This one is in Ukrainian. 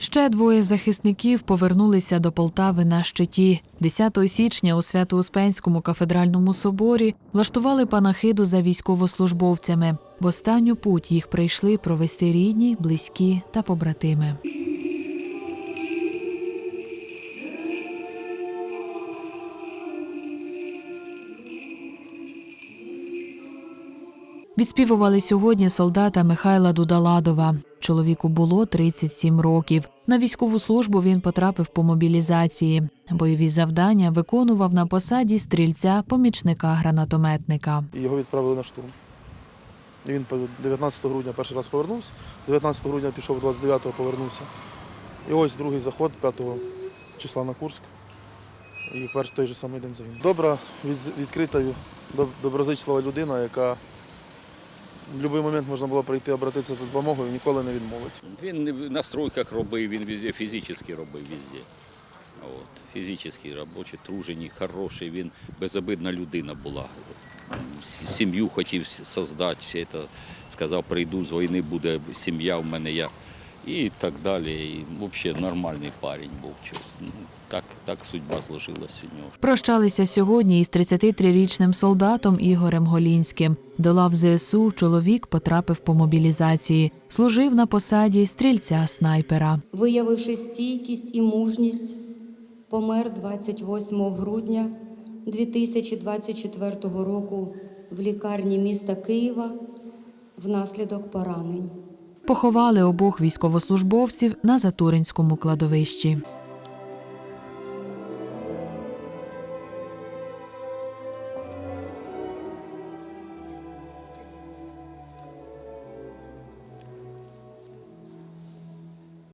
Ще двоє захисників повернулися до Полтави на щиті. 10 січня у Свято-Успенському кафедральному соборі влаштували панахиду за військовослужбовцями. В останню путь їх прийшли провести рідні, близькі та побратими. Відспівували сьогодні солдата Михайла Дудаладова. Чоловіку було 37 років. На військову службу він потрапив по мобілізації. Бойові завдання виконував на посаді стрільця помічника гранатометника. його відправили на штурм. Він 19 грудня перший раз повернувся, 19 грудня пішов, 29-го повернувся. І ось другий заход 5 числа на Курськ. І перший той же самий день загинув. Добра, від- відкрита, доброзичлива людина, яка в будь-який момент можна було прийти обратитися за допомогою ніколи не відмовить. Він на стройках робив, він везде, фізично робив везде. От, фізично робочий, тружений, хороший, він безобидна людина була. Сім'ю хотів создати, сказав, прийду з війни, буде сім'я в мене, я. І так далі. І взагалі нормальний парень був. Ну, Так, так судьба зложилась у нього. Прощалися сьогодні із 33-річним солдатом Ігорем Голінським. До лав ЗСУ чоловік потрапив по мобілізації. Служив на посаді стрільця снайпера. виявивши стійкість і мужність, помер 28 грудня 2024 року в лікарні міста Києва внаслідок поранень. Поховали обох військовослужбовців на Затуринському кладовищі.